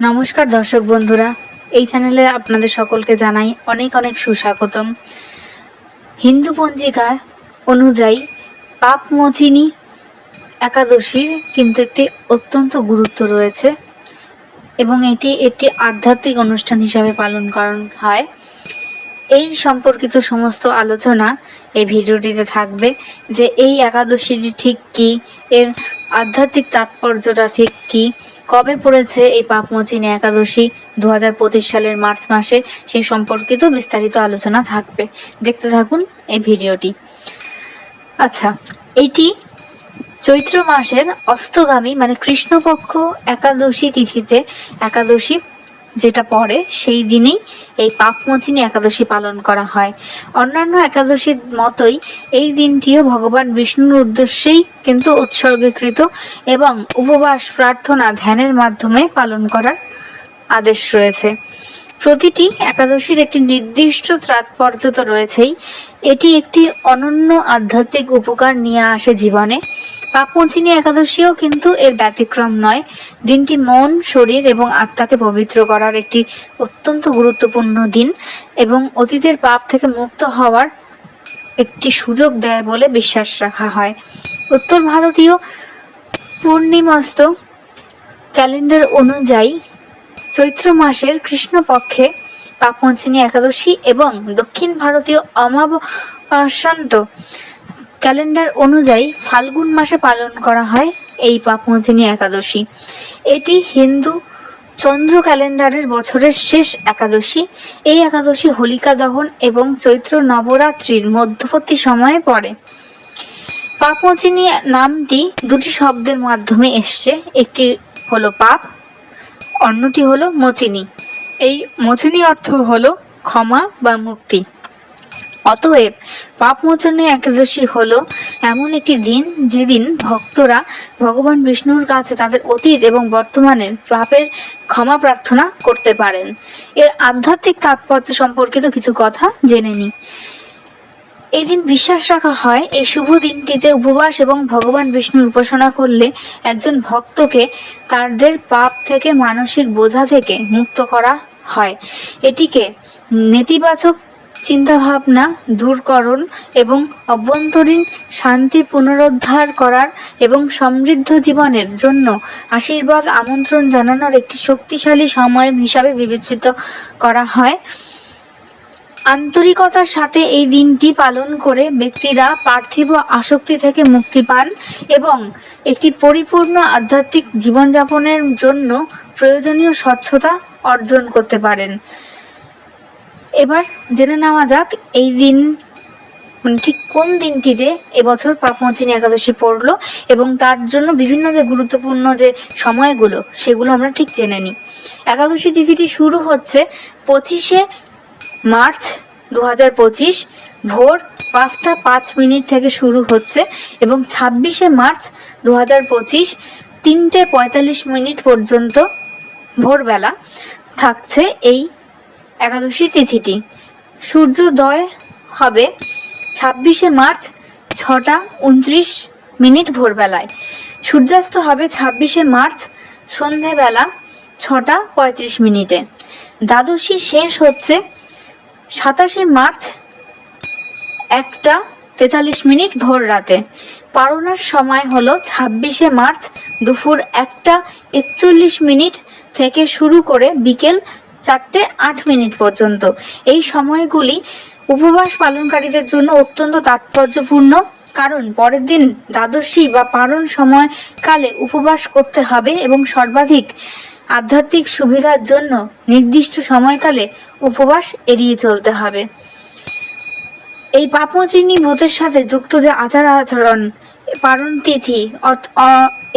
নমস্কার দর্শক বন্ধুরা। এই চ্যানেলে আপনাদের সকলকে জানাই অনেক অনেক সুস্বাগতম। হিন্দু পঞ্জিকা অনুযায়ী পাপমোচিনী একাদশীর কিন্তু একটি অত্যন্ত গুরুত্ব রয়েছে এবং এটি একটি আধ্যাত্মিক অনুষ্ঠান হিসাবে পালন করা হয়। এই সম্পর্কিত সমস্ত আলোচনা এই ভিডিওটিতে থাকবে যে এই একাদশীটি ঠিক কি, এর আধ্যাত্মিক তাৎপর্যটা ঠিক কী কবে পড়েছে এই পাপমোচিনী একাদশী? দু হাজার পঁচিশ সালের মার্চ মাসে সেই সম্পর্কিত বিস্তারিত আলোচনা থাকবে। দেখতে থাকুন এই ভিডিওটি। আচ্ছা এটি চৈত্র মাসের অস্তগামী মানে কৃষ্ণপক্ষ একাদশী তিথিতে, একাদশী যেটা পড়ে সেই দিনেই এই পাপমোচিনী একাদশী পালন করা হয়। অন্যান্য একাদশীর মতোই এই দিনটিও ভগবান বিষ্ণুর উদ্দেশ্যেই কিন্তু উৎসর্গীকৃত এবং উপবাস প্রার্থনা ধ্যানের মাধ্যমে পালন করার আদেশ রয়েছে। প্রতিটি একাদশীর একটি নির্দিষ্ট তাৎপর্য তো রয়েছেই। এটি একটি অনন্য আধ্যাত্মিক উপকার নিয়ে আসে জীবনে। পাপমোচিনী একাদশীও কিন্তু এর ব্যতিক্রম নয়। দিনটি মন, শরীর এবং আত্মাকে পবিত্র করার একটি অত্যন্ত গুরুত্বপূর্ণ দিন এবং অতীতের পাপ থেকে মুক্ত হওয়ার একটি সুযোগ দেয় বলে বিশ্বাস রাখা হয়। উত্তর ভারতীয় পূর্ণিমস্ত ক্যালেন্ডার অনুযায়ী চৈত্র মাসের কৃষ্ণপক্ষে পাপমোচিনী একাদশী এবং দক্ষিণ ভারতীয় অমাবস্যান্ত ক্যালেন্ডার অনুযায়ী ফাল্গুন মাসে পালন করা হয় এই পাপমোচিনী একাদশী। এটি হিন্দু চন্দ্র ক্যালেন্ডারের বছরের শেষ একাদশী। এই একাদশী হোলিকা দহন এবং চৈত্র নবরাত্রির মধ্যবর্তী সময়ে পড়ে। পাপমোচিনী নামটি দুটি শব্দের মাধ্যমে এসছে। একটি হলো পাপ অন্যটি হলো মোচিনী। এই মোচিনী অর্থ হলো ক্ষমা বা মুক্তি। অতএব পাপমোচনী একাদশী হলো এমন একটি দিন যেদিন ভক্তরা ভগবান বিষ্ণুর কাছে তাদের অতীত এবং বর্তমানের পাপের ক্ষমা প্রার্থনা করতে পারেন। এর আধ্যাত্মিক তাৎপর্য সম্পর্কিত কিছু কথা জেনে নিই। এই দিন বিশ্বাস রাখা হয়, এই শুভ দিনটিতে উপবাস এবং ভগবান বিষ্ণুর উপাসনা করলে একজন ভক্তকে তাদের পাপ থেকে, মানসিক বোঝা থেকে মুক্ত করা হয়। এটিকে নেতিবাচক চিন্তাভাবনা, দূরকরণ এবং অভ্যন্তরীণ শান্তি পুনরুদ্ধার করার এবং সমৃদ্ধ জীবনের জন্য আশীর্বাদ, আমন্ত্রণ জানানোর একটি শক্তিশালী সময় হিসাবে বিবেচিত করা হয়। আন্তরিকতার সাথে এই দিনটি পালন করে ব্যক্তিরা পার্থিব আসক্তি থেকে মুক্তি পান এবং একটি পরিপূর্ণ আধ্যাত্মিক জীবনযাপনের জন্য প্রয়োজনীয় স্বচ্ছতা অর্জন করতে পারেন। এবার জেনে নেওয়া যাক এই দিন মানে ঠিক কোন দিনটিতে এবছর পাপমোচিনী একাদশী পড়ল এবং তার জন্য বিভিন্ন যে গুরুত্বপূর্ণ যে সময়গুলো, সেগুলো আমরা ঠিক জেনে নিই। একাদশী তিথিটি শুরু হচ্ছে পঁচিশে মার্চ দু হাজার পঁচিশ ভোর পাঁচটা পাঁচ মিনিট থেকে শুরু হচ্ছে এবং ছাব্বিশে মার্চ দু হাজার পঁচিশ তিনটে পঁয়তাল্লিশ মিনিট পর্যন্ত ভোরবেলা থাকছে এই একাদশী তিথিটি। সূর্যোদয় হবে ছাব্বিশে মার্চ ছটা উনত্রিশ মিনিট ভোরবেলায়। সূর্যাস্ত হবে ছাব্বিশে মার্চ সন্ধেবেলা ছটা পঁয়ত্রিশ মিনিটে। দ্বাদশী শেষ হচ্ছে সাতাশে মার্চ, একটা তেতাল্লিশ মিনিট ভোর রাতে। পারণার সময় হলো ছাব্বিশে মার্চ দুপুর একটা একচল্লিশ মিনিট থেকে শুরু করে বিকেল চারটে আট মিনিট পর্যন্ত। এই সময়গুলি উপবাস পালনকারীদের জন্য অত্যন্ত তাৎপর্যপূর্ণ, কারণ পরের দিন দ্বাদশী বা পারণ সময়কালে উপবাস করতে হবে এবং সর্বাধিক আধ্যাত্মিক সুবিধার জন্য নির্দিষ্ট সময়কালে উপবাস এড়িয়ে চলতে হবে। এই পাপমোচিনী ব্রতের সাথে যুক্ত যে আচার আচরণ, পালন তিথি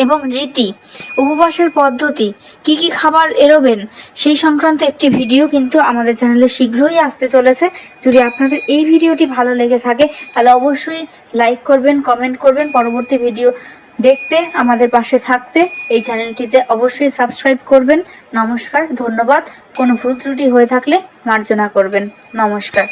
এবং রীতি, উপবাসের পদ্ধতি, কি কি খাবার এড়োবেন, সেই সংক্রান্ত একটি ভিডিও কিন্তু আমাদের চ্যানেলে শীঘ্রই আসতে চলেছে। যদি আপনাদের এই ভিডিওটি ভালো লেগে থাকে, তাহলে অবশ্যই লাইক করবেন কমেন্ট করবেন, পরবর্তী ভিডিও দেখতে, আমাদের পাশে থাকতে এই চ্যানেলটিতে অবশ্যই সাবস্ক্রাইব করবেন। নমস্কার, ধন্যবাদ। কোনো ভুল ত্রুটি হয়ে থাকলে মার্জনা করবেন। নমস্কার।